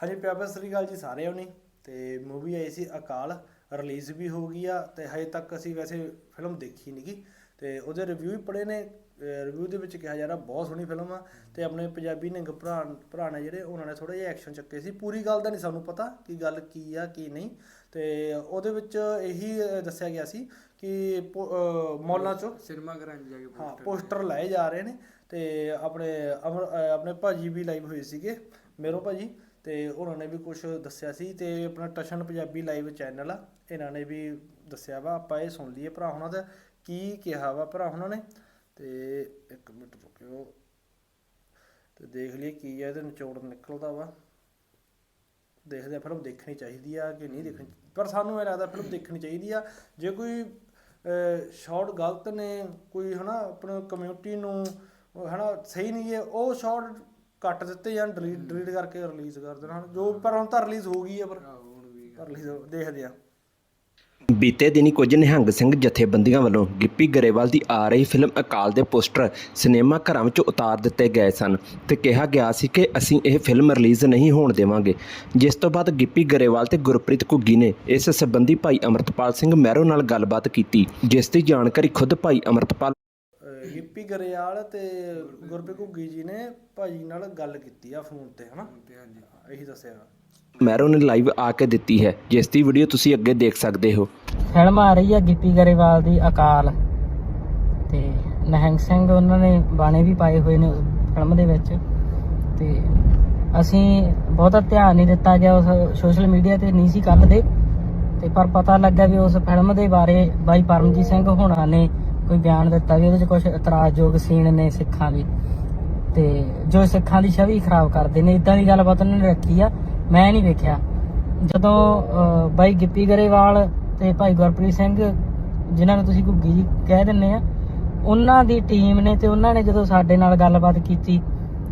ਹਾਂਜੀ ਪਿਆਰ ਸਤਿ ਸ੍ਰੀ ਅਕਾਲ ਜੀ ਸਾਰਿਆਂ ਨੂੰ ਤੇ ਮੂਵੀ ਆਈ ਸੀ ਅਕਾਲ ਰਿਲੀਜ਼ ਵੀ ਹੋ ਗਈ ਆ ਤੇ ਹਜੇ ਤੱਕ ਅਸੀਂ ਵੈਸੇ ਫਿਲਮ ਦੇਖੀ ਨਹੀਂਗੀ ਤੇ ਉਹਦੇ ਰਿਵਿਊ ਵੀ ਪੜੇ ਨੇ ਰਿਵਿਊ ਦੇ ਵਿੱਚ ਕਿਹਾ ਜਾ ਰਿਹਾ ਬਹੁਤ ਸੋਹਣੀ ਫਿਲਮ ਆ ਤੇ ਆਪਣੇ ਪੰਜਾਬੀ ਨਿੰਗ ਭਰਾ ਭਰਾ ਨੇ ਜਿਹੜੇ ਉਹਨਾਂ ਨੇ ਥੋੜੇ ਜਿਹਾ ਐਕਸ਼ਨ ਚੱਕੇ ਸੀ। ਪੂਰੀ ਗੱਲ ਦਾ ਨਹੀਂ ਸਾਨੂੰ ਪਤਾ ਕਿ ਗੱਲ ਕੀ ਆ ਕੀ ਨਹੀਂ। ਤੇ ਉਹਦੇ ਵਿੱਚ ਇਹੀ ਦੱਸਿਆ ਗਿਆ ਸੀ ਕਿ ਮੌਲਾਂ ਚੋਂ ਸਿਨੇਮਾ ਘਰਾਂ ਜਾ ਕੇ ਹਾਂ ਪੋਸਟਰ ਲਾਏ। ਜਾ ਰਹੇ ਨੇ ਤੇ ਆਪਣੇ ਆਪਣੇ ਭਾਜੀ ਵੀ ਲਾਈਵ ਹੋਏ ਸੀਗੇ। ਮੇਰੋ ਭਾਜੀ ਤੇ ਉਹਨਾਂ ਨੇ ਵੀ ਕੁਝ ਦੱਸਿਆ ਸੀ ਤੇ ਆਪਣਾ ਟਸ਼ਨ ਪੰਜਾਬੀ ਲਾਈਵ ਚੈਨਲ ਆ, ਇਹਨਾਂ ਨੇ ਵੀ ਦੱਸਿਆ ਵਾ, ਆਪਾਂ ਇਹ ਸੁਣ ਲਈਏ ਭਰਾ ਉਹਨਾਂ ਦਾ, ਕੀ ਕਿਹਾ ਵਾ ਭਰਾ ਉਹਨਾਂ ਨੇ? ਤੇ ਇੱਕ ਮਿੰਟ ਰੁਕਿਓ, ਤੇ ਦੇਖ ਲਈਏ ਕੀ ਆ, ਇਹਦੇ ਨਿਚੋੜ ਨਿਕਲਦਾ ਵਾ। ਦੇਖਦੇ ਆ, ਫਿਲਮ ਦੇਖਣੀ ਚਾਹੀਦੀ ਆ ਕਿ ਨਹੀਂ ਦੇਖਣੀ ਪਰ ਸਾਨੂੰ ਇਹ ਲੱਗਦਾ ਫਿਲਮ ਦੇਖਣੀ ਚਾਹੀਦੀ ਆ, ਜੇ ਕੋਈ ਸ਼ਾਰਟ ਗਲਤ ਨੇ, ਕੋਈ ਹਨਾ, ਆਪਣੀ ਕਮਿਊਨਿਟੀ ਨੂੰ ਉਹ ਹਨਾ, ਸਹੀ ਨਹੀਂ ਹੈ, ਉਹ ਸ਼ਾਰਟ ਕੱਟ ਦਿੱਤੇ ਜਾਂ ਡਿਲੀਟ ਡਿਲੀਟ ਕਰਕੇ ਰਿਲੀਜ਼ ਕਰ ਦੇਣ ਜੋ ਪਰ ਹੁਣ ਤਾਂ ਰਿਲੀਜ਼ ਹੋ ਗਈ ਆ ਪਰ ਰਿਲੀਜ਼ ਦੇਖਦੇ ਆ। ਬੀਤੇ ਦਿਨੀ ਕੁਝ ਨਿਹੰਗ ਸਿੰਘ ਜਥੇਬੰਦੀਆਂ ਵੱਲੋਂ ਗਿੱਪੀ ਗਰੇਵਾਲ ਦੀ ਆ ਰਹੀ ਫਿਲਮ ਅਕਾਲ ਦੇ ਪੋਸਟਰ ਸਿਨੇਮਾ ਘਰਾਂ ਵਿੱਚ ਉਤਾਰ ਦਿੱਤੇ ਗਏ ਸਨ ਤੇ ਕਿਹਾ ਗਿਆ ਸੀ ਕਿ ਅਸੀਂ ਇਹ ਫਿਲਮ ਰਿਲੀਜ਼ ਨਹੀਂ ਹੋਣ ਦੇਵਾਂਗੇ। ਜਿਸ ਤੋਂ ਬਾਅਦ ਗਿੱਪੀ ਗਰੇਵਾਲ ਤੇ ਗੁਰਪ੍ਰੀਤ ਘੁੱਗੀ ਨੇ ਇਸ ਸੰਬੰਧੀ ਭਾਈ ਅਮਰਤਪਾਲ ਸਿੰਘ ਮਹਿਰੋ ਨਾਲ ਗੱਲਬਾਤ ਕੀਤੀ ਜਿਸ ਦੀ ਜਾਣਕਾਰੀ ਖੁਦ ਭਾਈ ਅਮਰਤਪਾਲ ਗਿੱਪੀ ਗਰੇਵਾਲ ਤੇ ਗੁਰਪ੍ਰੀਤ ਘੁੱਗੀ ਜੀ ਨੇ ਭਾਜੀ ਨਾਲ ਗੱਲ ਕੀਤੀ ਆ ਫੋਨ ਤੇ ਹਨਾ? ਇਹੀ ਦੱਸਿਆ। ਵਾ। ਮਹਿਰੋ ਨੇ ਲਾਈਵ ਆ ਕੇ ਦਿੱਤੀ ਹੈ। ਜਿਸ ਦੀ ਵੀਡੀਓ ਤੁਸੀਂ ਅੱਗੇ ਦੇਖ ਸਕਦੇ ਹੋ। ਫਿਲਮ ਆ ਰਹੀ ਹੈ ਗਿੱਪੀ ਗਰੇਵਾਲ ਦੀ ਅਕਾਲ। ਤੇ ਨਹਿੰਗ ਸਿੰਘ ਉਹਨਾਂ ਨੇ ਬਾਣੇ ਵੀ ਪਾਏ ਹੋਏ ਨੇ ਫਿਲਮ ਦੇ ਵਿੱਚ। ਤੇ ਅਸੀਂ ਬਹੁਤਾ ਧਿਆਨ ਨਹੀਂ ਦਿੱਤਾ ਗਿਆ ਉਸ ਸੋਸ਼ਲ ਮੀਡੀਆ ਤੇ ਨਹੀਂ ਸੀ ਕੱਲ ਦੇ ਤੇ ਪਰ ਪਤਾ ਲੱਗਾ ਵੀ ਉਸ ਫਿਲਮ ਦੇ ਬਾਰੇ ਬਾਈ ਪਰਮਜੀਤ ਸਿੰਘ ਹੋਣਾ ਨੇ ਕੋਈ ਬਿਆਨ ਦਿੱਤਾ ਵੀ ਉਹਦੇ ਚ ਕੁਝ ਇਤਰਾਜ਼ਯੋਗ ਸੀਨ ਨੇ ਸਿੱਖਾਂ ਦੀ। ਤੇ ਜੋ ਸਿੱਖਾਂ ਦੀ ਛਵੀ ਖਰਾਬ ਕਰਦੇ ਨੇ ਇਦਾਂ ਦੀ ਗੱਲਬਾਤ ਉਹਨਾਂ ਨੇ ਰੱਖੀ ਆ, ਮੈਂ ਨਹੀਂ ਵੇਖਿਆ। ਜਦੋਂ ਬਾਈ ਗਿੱਪੀ ਗਰੇਵਾਲ ਤੇ ਭਾਈ ਗੁਰਪ੍ਰੀਤ ਸਿੰਘ, ਜਿਨ੍ਹਾਂ ਨੂੰ ਤੁਸੀਂ ਘੁੱਗੀ ਜੀ ਕਹਿ ਦਿੰਨੇ ਆ, ਉਹਨਾਂ ਦੀ ਟੀਮ ਨੇ ਤੇ ਉਹਨਾਂ ਨੇ ਜਦੋਂ ਸਾਡੇ ਨਾਲ ਗੱਲਬਾਤ ਕੀਤੀ,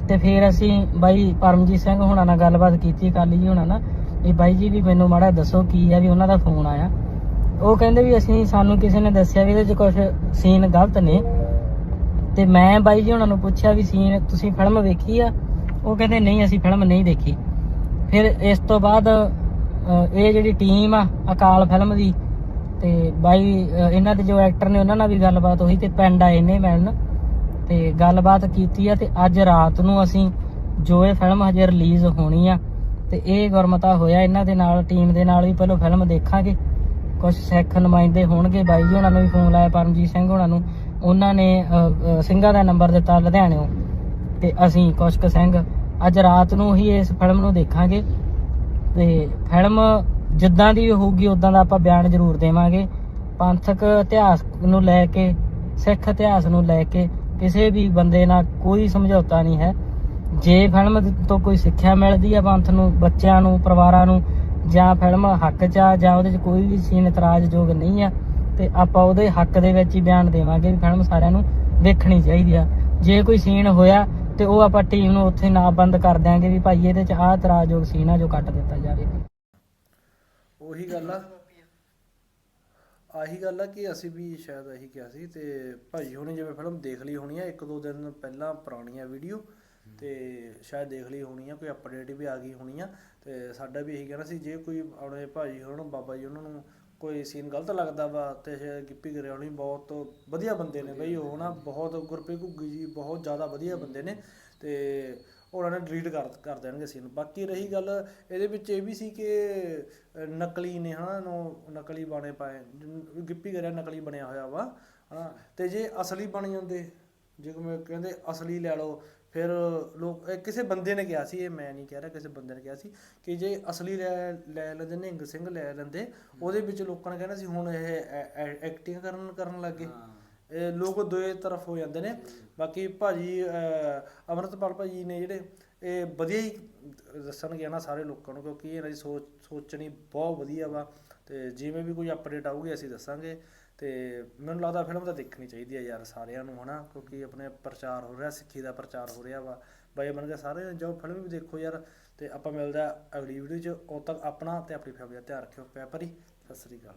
ਤੇ ਫਿਰ ਅਸੀਂ ਬਾਈ ਪਰਮਜੀਤ ਸਿੰਘ ਹੁਣਾਂ ਨਾਲ ਗੱਲਬਾਤ ਕੀਤੀ ਕਾਲੀ ਜੀ ਹੋਣਾ ਨਾਲ, ਵੀ ਬਾਈ ਜੀ ਵੀ ਮੈਨੂੰ ਮਾੜਾ ਦੱਸੋ ਕੀ ਆ, ਵੀ ਉਹਨਾਂ ਦਾ ਫੋਨ ਆਇਆ। ਉਹ ਕਹਿੰਦੇ ਵੀ ਅਸੀਂ, ਸਾਨੂੰ ਕਿਸੇ ਨੇ ਦੱਸਿਆ ਵੀ ਇਹਦੇ 'ਚ ਕੁਝ ਸੀਨ ਗਲਤ ਨੇ। ਤੇ ਮੈਂ ਬਾਈ ਜੀ ਉਹਨਾਂ ਨੂੰ ਪੁੱਛਿਆ ਵੀ ਸੀਨ ਤੁਸੀਂ ਫਿਲਮ ਵੇਖੀ ਆ? ਉਹ ਕਹਿੰਦੇ ਨਹੀਂ, ਅਸੀਂ ਫਿਲਮ ਨਹੀਂ ਦੇਖੀ। ਫਿਰ ਇਸ ਤੋਂ ਬਾਅਦ ਇਹ ਜਿਹੜੀ ਟੀਮ ਆ, ਅਕਾਲ ਫਿਲਮ ਦੀ, ਤੇ ਬਾਈ ਇਹਨਾਂ ਦੇ ਜੋ ਐਕਟਰ ਨੇ, ਉਹਨਾਂ ਨਾਲ ਵੀ ਗੱਲਬਾਤ ਹੋਈ ਤੇ ਪਿੰਡ ਆਏ ਨੇ ਮਿਲਣ। ਤੇ ਗੱਲਬਾਤ ਕੀਤੀ ਆ ਤੇ ਅੱਜ ਰਾਤ ਨੂੰ ਅਸੀਂ ਜੋ ਇਹ ਫਿਲਮ ਹਜੇ ਰਿਲੀਜ਼ ਹੋਣੀ ਆ, ਤੇ ਇਹ ਗੁਰਮਤਾ ਹੋਇਆ ਇਹਨਾਂ ਦੇ ਨਾਲ ਟੀਮ ਦੇ ਨਾਲ ਵੀ, ਪਹਿਲਾਂ ਫਿਲਮ ਦੇਖਾਂਗੇ। ਕੁਝ ਸਿੱਖ ਨੁਮਾਇੰਦੇ ਹੋਣਗੇ ਬਾਈ ਜੀ, ਉਹਨਾਂ ਨੂੰ ਵੀ ਫੋਨ ਲਾਇਆ, ਪਰਮਜੀਤ ਸਿੰਘ ਉਹਨਾਂ ਨੂੰ। ਉਹਨਾਂ ਨੇ ਸਿੰਘਾਂ ਦਾ ਨੰਬਰ ਦਿੱਤਾ ਲੁਧਿਆਣਿਓਂ ਤੇ ਅਸੀਂ ਕੁਛ ਸਿੰਘ, ਅੱਜ ਰਾਤ ਨੂੰ ਹੀ ਇਸ ਫਿਲਮ ਨੂੰ ਦੇਖਾਂਗੇ। ਤੇ ਫਿਲਮ ਜਿੱਦਾਂ ਦੀ ਹੋਊਗੀ ਉਦਾਂ ਦਾ ਆਪਾਂ ਬਿਆਨ ਜ਼ਰੂਰ ਦੇਵਾਂਗੇ। ਪੰਥਕ ਇਤਿਹਾਸ ਨੂੰ ਲੈ ਕੇ, ਸਿੱਖ ਇਤਿਹਾਸ ਨੂੰ ਲੈ ਕੇ ਕਿਸੇ ਵੀ ਬੰਦੇ ਨਾਲ ਕੋਈ ਸਮਝੌਤਾ ਨਹੀਂ ਹੈ। ਜੇ ਫਿਲਮ ਤੋਂ ਕੋਈ ਸਿੱਖਿਆ ਮਿਲਦੀ ਹੈ ਪੰਥ ਨੂੰ, ਬੱਚਿਆਂ ਨੂੰ, ਪਰਿਵਾਰਾਂ ਨੂੰ ਜਾਂ ਫਿਲਮ ਹੱਕ 'ਚ ਆ, ਜਾਂ ਉਹਦੇ 'ਚ ਕੋਈ ਵੀ ਸੀਨ ਇਤਰਾਜ਼ਯੋਗ ਨਹੀਂ ਆ, ਤੇ ਆਪਾਂ ਉਹਦੇ ਹੱਕ ਦੇ ਵਿੱਚ ਹੀ ਬਿਆਨ ਦੇਵਾਂਗੇ ਵੀ ਫਿਲਮ ਸਾਰਿਆਂ ਨੂੰ ਵੇਖਣੀ ਚਾਹੀਦੀ ਆ। ਜੇ ਕੋਈ ਸੀਨ ਹੋਇਆ ਤੇ ਉਹ ਆਪਾਂ ਟੀਮ ਨੂੰ ਉੱਥੇ ਨਾ ਬੰਦ ਕਰ ਦਿਆਂਗੇ ਵੀ ਭਾਈ ਇਹਦੇ 'ਚ ਆਹ ਇਤਰਾਜ਼ਯੋਗ ਸੀਨ ਆ ਜੋ ਕੱਟ ਦਿੱਤਾ ਜਾਵੇ। ਉਹੀ ਗੱਲ ਆ। ਆਹੀ ਗੱਲ ਆ ਕਿ ਅਸੀਂ ਵੀ ਸ਼ਾਇਦ ਇਹੀ ਕਿਹਾ ਸੀ ਤੇ ਭਾਜੀ ਹੁਣੀ ਜਿਵੇਂ ਫਿਲਮ ਦੇਖ ਲਈ ਹੋਣੀ ਆ, ਇੱਕ ਦੋ ਦਿਨ ਪਹਿਲਾਂ ਪੁਰਾਣੀਆਂ ਵੀਡੀਓ ਤੇ ਸ਼ਾਇਦ ਦੇਖ ਲਈ ਹੋਣੀ ਆ, ਕੋਈ ਅਪਡੇਟ ਵੀ ਆ ਗਈ ਹੋਣੀ ਆ। ਤੇ ਸਾਡਾ ਵੀ ਇਹੀ ਕਹਿਣਾ ਸੀ, ਜੇ ਕੋਈ ਆਪਣੇ ਭਾਜੀ ਹੋਣ ਨੂੰ, ਬਾਬਾ ਜੀ ਉਹਨਾਂ ਨੂੰ ਕੋਈ ਸੀਨ ਗਲਤ ਲੱਗਦਾ ਵਾ ਤੇ ਸ਼ਾਇਦ ਗਿੱਪੀ ਗਰੇਵਾਲੀ ਬਹੁਤ ਵਧੀਆ ਬੰਦੇ ਨੇ ਬਈ, ਉਹ ਨਾ ਬਹੁਤ ਗੁਰਪ੍ਰੀਤ ਘੁੱਗੀ ਜੀ ਬਹੁਤ ਜ਼ਿਆਦਾ ਵਧੀਆ ਬੰਦੇ ਨੇ ਤੇ ਉਹਨਾਂ ਨੇ ਡਿਲੀਟ ਕਰ ਕਰ ਦੇਣਗੇ ਸੀਨ ਬਾਕੀ ਰਹੀ ਗੱਲ ਇਹਦੇ ਵਿੱਚ ਇਹ ਵੀ ਸੀ ਕਿ ਨਕਲੀ ਨੇ ਹਨਾ ਨੂੰ ਨਕਲੀ ਬਾਣੇ ਪਾਏ, ਗਿੱਪੀ ਗਰੇਵਾਲ ਨਕਲੀ ਬਣਿਆ ਹੋਇਆ ਵਾ, ਹਨਾ। ਤੇ ਜੇ ਅਸਲੀ ਬਣ ਜਾਂਦੇ, ਜੇ ਕਹਿੰਦੇ ਅਸਲੀ ਲੈ ਲਓ ਫਿਰ ਲੋਕ ਇਹ ਕਿਸੇ ਬੰਦੇ ਨੇ ਕਿਹਾ ਸੀ ਇਹ ਮੈਂ ਨਹੀਂ ਕਹਿ ਰਿਹਾ ਕਿਸੇ ਬੰਦੇ ਨੇ ਕਿਹਾ ਸੀ ਕਿ ਜੇ ਅਸਲੀ ਲੈ ਲੈ ਲੈਂਦੇ ਨਿਹੰਗ ਸਿੰਘ ਲੈ ਲੈਂਦੇ ਉਹਦੇ ਵਿੱਚ ਲੋਕਾਂ ਨੇ ਕਹਿਣਾ ਸੀ ਹੁਣ ਇਹ ਐਕਟਿੰਗ ਕਰਨ ਕਰਨ ਲੱਗੇ ਲੋਕ ਦੋਏ ਤਰਫ ਹੋ ਜਾਂਦੇ ਨੇ। ਬਾਕੀ ਭਾਜੀ ਅੰਮ੍ਰਿਤਪਾਲ ਭਾਜੀ ਨੇ ਜਿਹੜੇ ਇਹ ਵਧੀਆ ਹੀ ਦੱਸਣਗੇ ਨਾ ਸਾਰੇ ਲੋਕਾਂ ਨੂੰ, ਕਿਉਂਕਿ ਇਹਨਾਂ ਦੀ ਸੋਚ, ਸੋਚਣੀ ਬਹੁਤ ਵਧੀਆ ਵਾ ਤੇ ਜਿਵੇਂ ਵੀ ਕੋਈ ਅਪਡੇਟ ਆਊਗੀ ਅਸੀਂ ਦੱਸਾਂਗੇ ਤੇ ਮੈਨੂੰ ਲੱਗਦਾ ਫਿਲਮ ਤਾਂ ਦੇਖਣੀ ਚਾਹੀਦੀ ਹੈ ਯਾਰ ਸਾਰਿਆਂ ਨੂੰ ਹਨਾ, ਕਿਉਂਕਿ ਆਪਣੇ ਪ੍ਰਚਾਰ ਹੋ ਰਿਹਾ, ਸਿੱਖੀ ਦਾ ਪ੍ਰਚਾਰ ਹੋ ਰਿਹਾ ਵਾ। ਬਾਈ ਬਣ ਕੇ ਸਾਰੇ ਜਾਓ ਫਿਲਮ ਵੀ ਦੇਖੋ ਯਾਰ ਤੇ ਆਪਾਂ ਮਿਲਦਾ ਅਗਲੀ ਵੀਡੀਓ 'ਚ, ਉਦੋਂ ਤੱਕ ਆਪਣਾ ਤੇ ਆਪਣੀ ਫੈਮਿਲੀ ਦਾ ਧਿਆਨ ਰੱਖਿਓ। ਪਿਆ ਭਰੀ, ਸਤਿ ਸ੍ਰੀ ਅਕਾਲ।